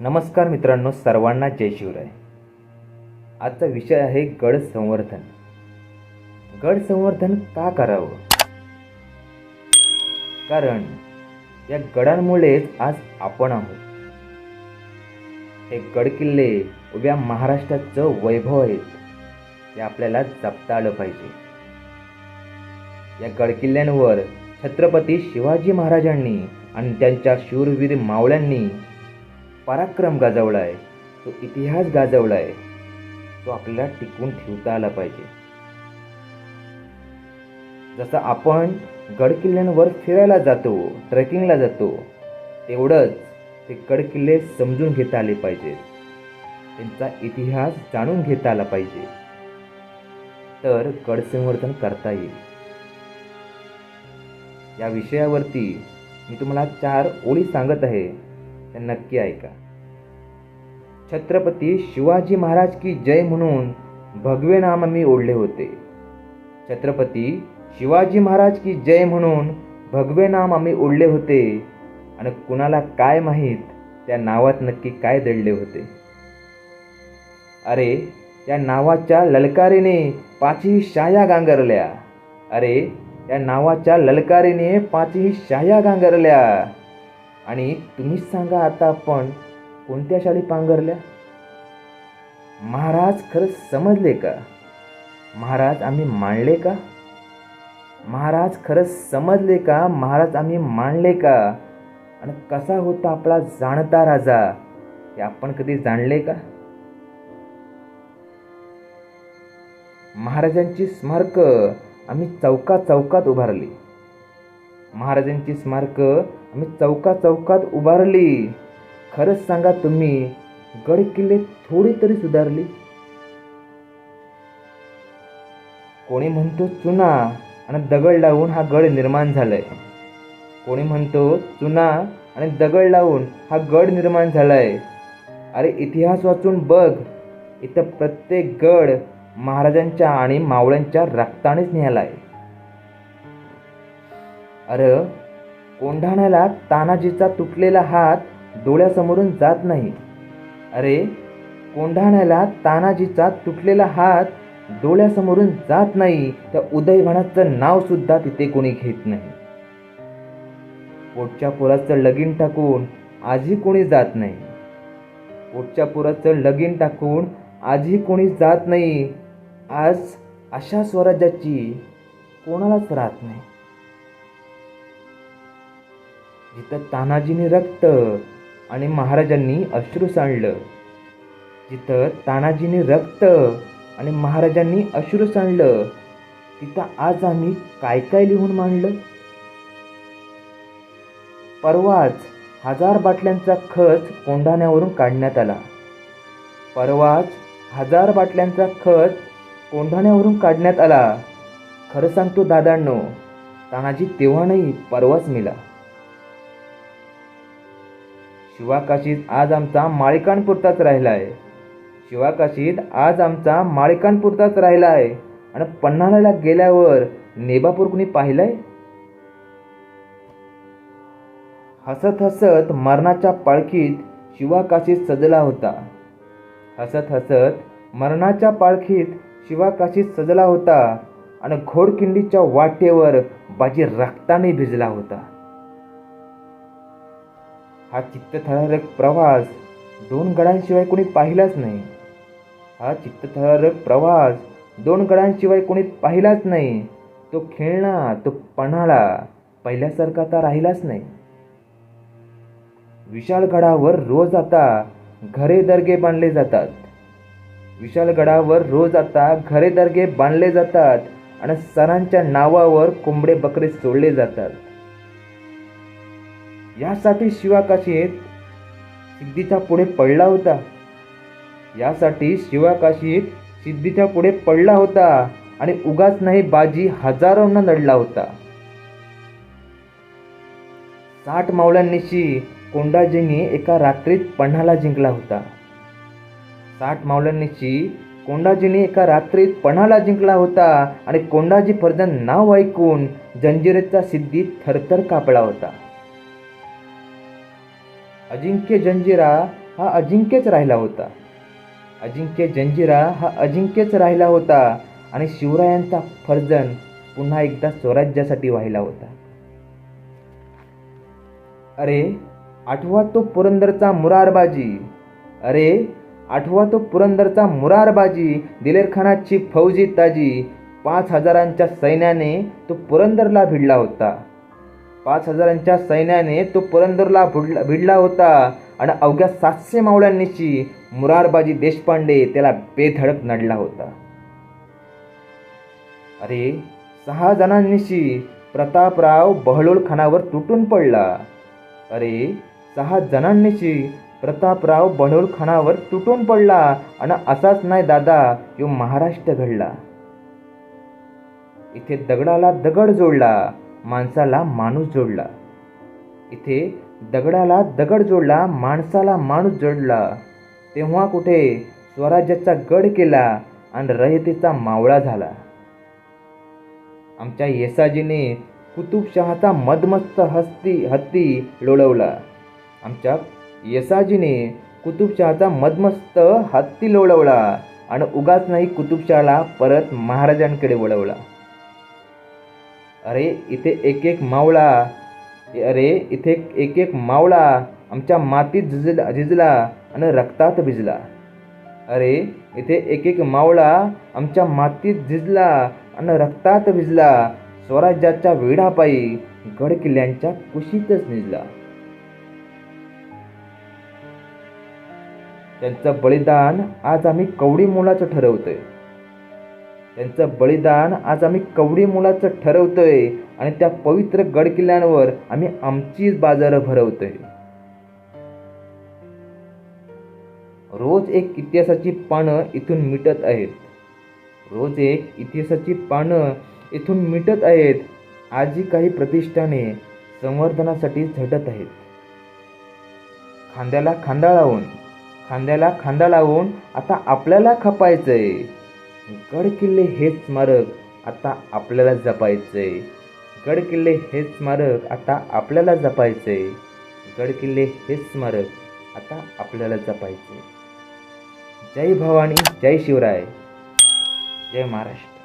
नमस्कार मित्रांनो सर्वांना जय शिवराय. आजचा विषय आहे गड संवर्धन. गड संवर्धन का करावं? कारण या गडांमुळेच आज आपण आहोत. हे गडकिल्ले उभ्या महाराष्ट्राचं वैभव आहेत हे आपल्याला जपता आलं पाहिजे. या गडकिल्ल्यांवर छत्रपती शिवाजी महाराजांनी आणि त्यांच्या शूरवीर मावळ्यांनी पराक्रम गाजवला आहे तो इतिहास गाजवला आहे तो आपल्याला टिकवून ठेवता आला पाहिजे. जसं आपण गडकिल्ल्यांवर फिरायला जातो ट्रेकिंगला जातो तेवढंच ते गडकिल्ले समजून घेता आले पाहिजेत त्यांचा इतिहास जाणून घेता आला पाहिजे. तर गड संवर्धन करता येईल. या विषयावरती मी तुम्हाला चार ओळी सांगत आहे. तर नक्की ऐका. छत्रपती शिवाजी महाराज की जय म्हणून भगवे नाम मी ओढले होते. छत्रपती शिवाजी महाराज की जय म्हणून भगवे नाम आम्ही ओढले होते. आणि कुणाला काय माहीत त्या नावात नक्की काय दडले होते. अरे त्या नावाच्या ललकारीने पाचही शाया गांगरल्या. अरे या नावाच्या ललकारीने पाचही शाया गांगरल्या. आणि तुम्हीच सांगा आता आपण कोणत्या शाळी पांघरल्या? महाराज खरंच समजले का? महाराज आम्ही मानले का? महाराज खरंच समजले का? महाराज आम्ही मानले का? आणि कसा होता आपला जाणता राजा? हे आपण कधी जाणले का? महाराजांची स्मारक आम्ही चौका चौकात उभारली. महाराजांची स्मारक आम्ही चौका चौकात उभारली. खरंच सांगा तुम्ही गड किल्ले थोडी तरी सुधारली? कोणी म्हणतो चुना आणि दगड लावून हा गड निर्माण झालाय. कोणी म्हणतो चुना आणि दगड लावून हा गड निर्माण झालाय. अरे इतिहास वाचून बघ. इथं प्रत्येक गड महाराजांच्या आणि मावळ्यांच्या रक्तानेच निघालाय. अरे कोंढाण्याला तानाजीचा तुटलेला हात डोळ्यासमोरून जात नाही. अरे कोंढाण्याला तानाजीचा तुटलेला हात डोळ्यासमोरून जात नाही त्या उदयभानाचं नाव सुद्धा तिथे कोणी घेत नाही. पोटच्या पोराचं लगीन टाकून आजही कोणी जात नाही. पोटच्या पोराचं लगीन टाकून आजही कोणी जात नाही. आज अशा स्वराज्याची कोणालाच राहत नाही. जिथं तानाजीने रक्त आणि महाराजांनी अश्रू सांडलं. जिथं तानाजीने रक्त आणि महाराजांनी अश्रू सांडलं तिथं आज आम्ही काय काय लिहून मांडलं? परवाच हजार बाटल्यांचा खच कोंढाण्यावरून काढण्यात आला. परवाच हजार बाटल्यांचा खच कोंढाण्यावरून काढण्यात आला. खरं सांगतो दादांनो तानाजी तेव्हा नाही परवाच मिला. शिवाकाशीत आज आमचा माळिकांपुरताच राहिला आहे शिवाकाशीत आज आमचा माळिकांपुरताच राहिला आहे आणि पन्हाळ्याला गेल्यावर नेबापूर कुणी पाहिलंय? हसत हसत मरणाच्या पाळखीत शिवाकाशीत सजला होता. हसत हसत मरणाच्या पाळखीत शिवाकाशीत सजला होता. आणि घोडकिंडीच्या वाटेवर बाजी रक्ताने भिजला होता. हा चित्तथरारक प्रवास. दोन गडांशिवाय कोणी पाहिलाच नाही. हा चित्तथरारक प्रवास. दोन गडांशिवाय कोणी पाहिलाच नाही. तो खेळणा तो पन्हाळा पहिल्यासारखा आता राहिलाच नाही. विशाळगडावर रोज आता घरे दर्गे बांधले जातात. विशालगडावर रोज आता घरे दर्गे बांधले जातात. आणि सणांच्या नावावर कोंबडे बकरे सोडले जातात. यासाठी शिवाकाशीत सिद्धीच्या पुढे पडला होता. यासाठी शिवाकाशीत सिद्धीच्या पुढे पडला होता आणि उगाच नाही बाजी हजारोंना लढला होता. साठ मावळ्यांनीशी कोंडाजींनी एका रात्रीत पन्हाला जिंकला होता. साठ मावळ्यांनीशी कोंडाजीने एका रात्रीत पन्हाला जिंकला होता आणि कोंडाजी फर्जन नाव ऐकून जंजिरेचा सिद्धी थरथर कापला होता. अजिंक्य जंजिरा हा अजिंक्यच राहिला होता. अजिंक्य जंजिरा हा अजिंक्यच राहिला होता आणि शिवरायांचा फर्जन पुन्हा एकदा स्वराज्यासाठी व्हायला होता. अरे आठवा तो पुरंदरचा मुरारबाजी. अरे आठवा तो पुरंदरचा मुरारबाजी दिलेरखानाची फौजी ताजी पाच हजारांच्या सैन्याने तो पुरंदरला भिडला होता. पाच हजारांच्या सैन्याने तो पुरंदरला भिडला भिडला होता. आणि अवघ्या सातशे मावळ्यांनीशी मुरारबाजी देशपांडे त्याला बेधडक नडला होता. अरे सहा जणांनीशी प्रतापराव बहलोल खानावर तुटून पडला. अरे सहा जणांनीशी प्रतापराव बहलोल खानावर तुटून पडला. आणि असाच नाही दादा यो महाराष्ट्र घडला. इथे दगडाला दगड जोडला. माणसाला माणूस जोडला. इथे दगडाला दगड जोडला माणसाला माणूस जोडला. तेव्हा कुठे स्वराज्याचा गड केला आणि रयतेचा मावळा झाला. आमच्या येसाजीने कुतुबशहाचा मदमस्त हस्ती हत्ती लोळवला. आमच्या येसाजीने कुतुबशहाचा मदमस्त हत्ती लोळवला आणि उगाच नाही कुतुबशहाला परत महाराजांकडे वळवला. अरे इथे एक एक मावळा अरे इथे एक एक मावळा. आमच्या मातीत झिजला झिजला आणि रक्तात भिजला. अरे इथे एक एक मावळा आमच्या मातीत झिजला आणि रक्तात भिजला. स्वराज्याच्या वेढापायी गड किल्ल्यांच्या कुशीतच निजला. त्यांचं बलिदान आज आम्ही कवडी मोलाचं ठरवतोय. त्यांचं बलिदान आज आम्ही कवडी मुलाचं ठरवतोय आणि त्या पवित्र गड किल्ल्यांवर आम्ही आमचीच बाजार भरवतोय. रोज एक इतिहासाची पानं इथून मिटत आहेत. रोज एक इतिहासाची पानं इथून मिटत आहेत. आजही काही प्रतिष्ठाने संवर्धनासाठी झटत आहेत. खांद्याला खांदा लावून खांद्याला खांदा लावून आता आपल्याला खपायचं आहे गडकिल्ले हेच स्मारक आता आपल्याला जपायचंय. गड किल्ले हेच स्मारक आता आपल्याला जपायचंय. गड किल्ले हेच स्मारक आता आपल्याला जपायचंय. जय भवानी जय शिवराय. जय महाराष्ट्र.